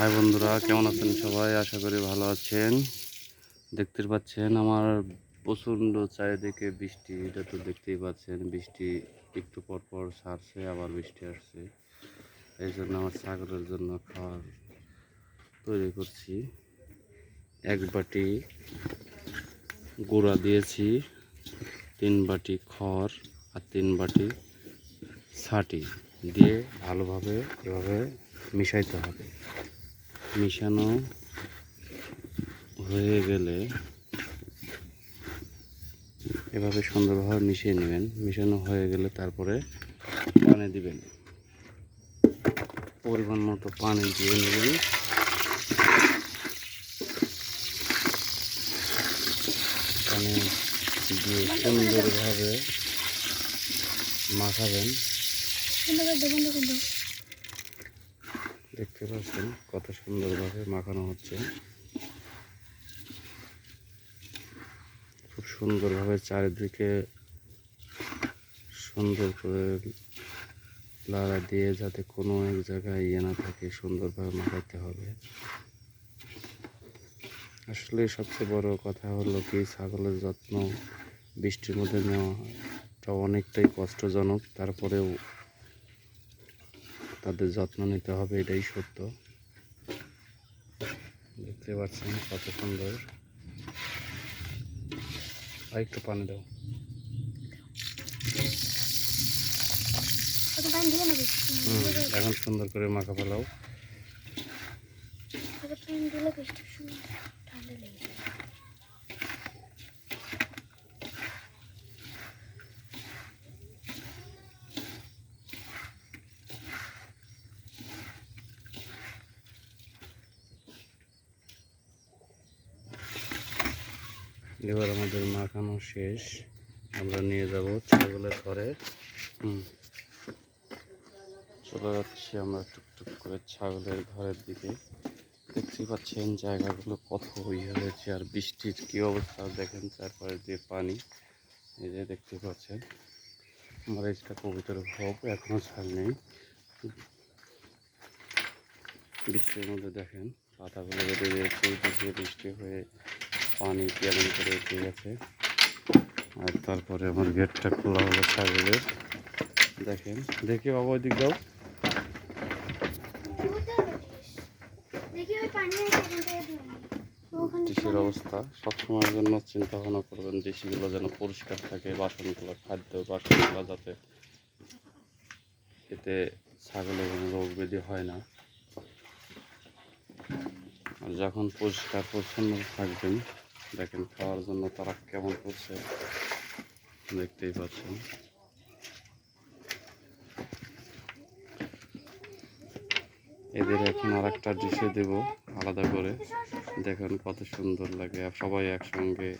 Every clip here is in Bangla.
হাই বন্ধুরা, কেমন আছেন সবাই? আশা করি ভালো আছেন। দেখতে পাচ্ছেন আমার প্রচণ্ড চারিদিকে বৃষ্টি, এটা তো দেখতেই পাচ্ছেন। বৃষ্টি একটু পর পর ছাড়ছে আবার বৃষ্টি আসছে। এই জন্য আমার ছাগলের জন্য খাবার তৈরি করছি। এক বাটি গুঁড়া দিয়েছি, তিন বাটি খড় আর তিন বাটি ছাটি দিয়ে ভালোভাবে এভাবে মিশাইতে হবে। মিশানো হয়ে গেলে এভাবে সুন্দরভাবে মিশিয়ে নেবেন। মিশানো হয়ে গেলে তারপরে পানি দিবেন। পরিমাণ মতো পানি দিয়ে নেবেন। পানি দিয়ে সুন্দরভাবে মাখাবেন। দেখতে পাচ্ছেন কত সুন্দরভাবে মাখানো হচ্ছে। খুব সুন্দরভাবে চারিদিকে সুন্দর করে লাড়া দিয়ে যাতে কোনো এক জায়গায় ইয়ে না থাকে, সুন্দরভাবে মাখাতে হবে। আসলে সবচেয়ে বড় কথা হলো কি, ছাগলের যত্ন বৃষ্টির মধ্যে নেওয়াটা অনেকটাই কষ্টজনক, তারপরেও তাদের যত্ন নিতে হবে এটাই সত্য। দেখতে পাচ্ছেন কত সুন্দর। আর একটু পানি দাও এখন সুন্দর করে মাখা ফেলাও। এবার আমাদের মাখানো শেষ। আমরা নিয়ে যাব ছাগলের ঘরে। চলে যাচ্ছি আমরা টুকটুক করে ছাগলের ঘরের দিকে। দেখতে পাচ্ছেন জায়গাগুলো কত ইয়ে হয়েছে আর বৃষ্টির কী অবস্থা দেখেন চারপাশে দিয়ে পানি। এই যে দেখতে পাচ্ছেন, আমার এটা কবিতার ভোগ এখনও ছাড় নেই। বৃষ্টির মধ্যে দেখেন পাতাগুলো গিয়েছে বৃষ্টি হয়ে পানি কেমন করে উঠে গেছে আর তারপরে আমার গেটটা খোলা হলো ছাগলের। দেখেন, দেখি বাবা ওই দিক দাও ডিশের অবস্থা। সবসময়ের জন্য চিন্তা ভাবনা করবেন ডিশগুলো যেন পরিষ্কার থাকে, বাসনগুলো, খাদ্য বাসনগুলো যাতে এতে ছাগলের কোনো রোগ ব্যাধি হয় না। আর যখন পরিষ্কার পরিচ্ছন্ন থাকবেন দেখেন খাওয়ার জন্য তারা কেমন করছে দেখতেই পাচ্ছেন। এদের এখন আর একটা ডিশে দেবো আলাদা করে। দেখেন কত সুন্দর লাগে সবাই একসঙ্গে।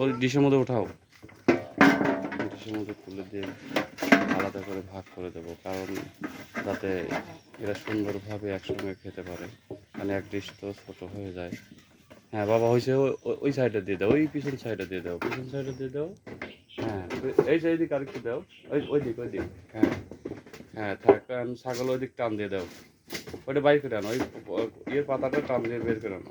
ওই ডিশের মধ্যে উঠাও। ডিশের মধ্যে তুলে দিয়ে আলাদা করে ভাগ করে দেবো, কারণ যাতে এরা সুন্দরভাবে একসঙ্গে খেতে পারে। মানে এক ডিশ তো ছোটো হয়ে যায়। হ্যাঁ বাবা হয়েছে ওই সাইডে দিয়ে দাও ওই পিছন সাইডে দিয়ে দাও। পিছন সাইডে দিয়ে দাও। হ্যাঁ। এই সাইড দিক আরেকটু দাও ওই ওই দিক ওই দিক হ্যাঁ হ্যাঁ থাক ছাগল ওই দিক টান দিয়ে দাও। ওইটা বাইর করে আনো ওই ইয়ের পাতাটা টান দিয়ে বের করে আনো।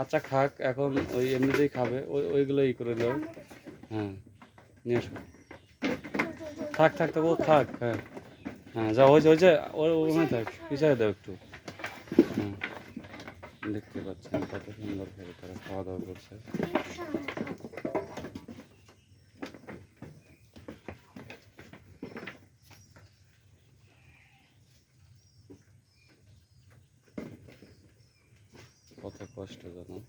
আচ্ছা খাক এখন ওই এমনিতেই খাবে ওই ওইগুলো ই করে দাও। হ্যাঁ নিয়ে আসো। থাক থাক থাক ও থাক হ্যাঁ। হ্যাঁ যা হয়েছে হয়েছে ওর ওখানে থাক পিছায় দাও একটু। দেখতে পাচ্ছেন কত সুন্দরভাবে তারা খাওয়া দাওয়া করছে। কত কষ্টজনক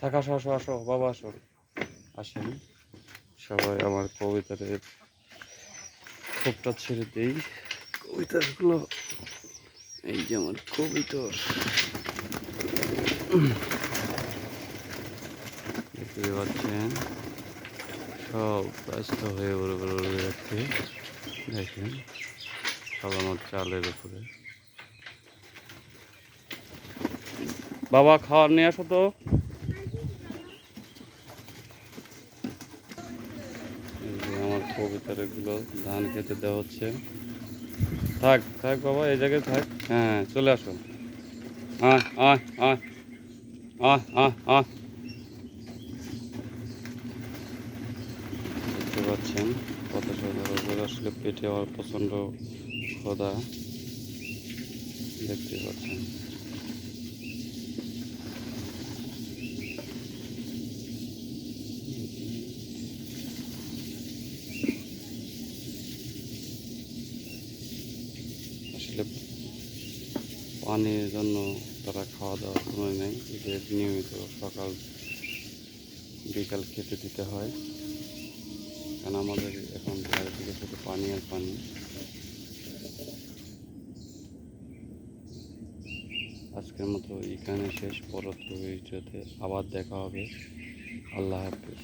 থাক আসো আসো, বাবা, আসো। আসেন। সবাই আমার কবিতার খোপটা ছেড়ে দেই। কবিতাগুলো এই যে আমার কবিতর। দেখতে পাচ্ছেন? সব ব্যস্ত হয়ে বড় বড় উড়ে যাচ্ছে। দেখেন সব আমার চালের উপরে। বাবা খাওয়ার নিয়ে আসো তো। আমার ধান খেতে দেওয়া হচ্ছে। থাক থাক বাবা, এই জায়গায় থাক। হ্যাঁ চলে আসো। আয় আয় আয় দেখতে পাচ্ছেন কত সুন্দর আসলে পেটে আমার প্রচণ্ড ক্ষদা দেখতে পাচ্ছেন আসলে পানির জন্য তারা খাওয়া দাওয়ার সময় নেই এদের নিয়মিত সকাল, বিকাল খেতে দিতে হয়। কারণ আমাদের এখন চারিদিকে শুধু পানি আর পানি। আজকের মতো এখানে শেষ। পরবর্তী ভিডিওতে আবার দেখা হবে। আল্লাহ হাফিজ।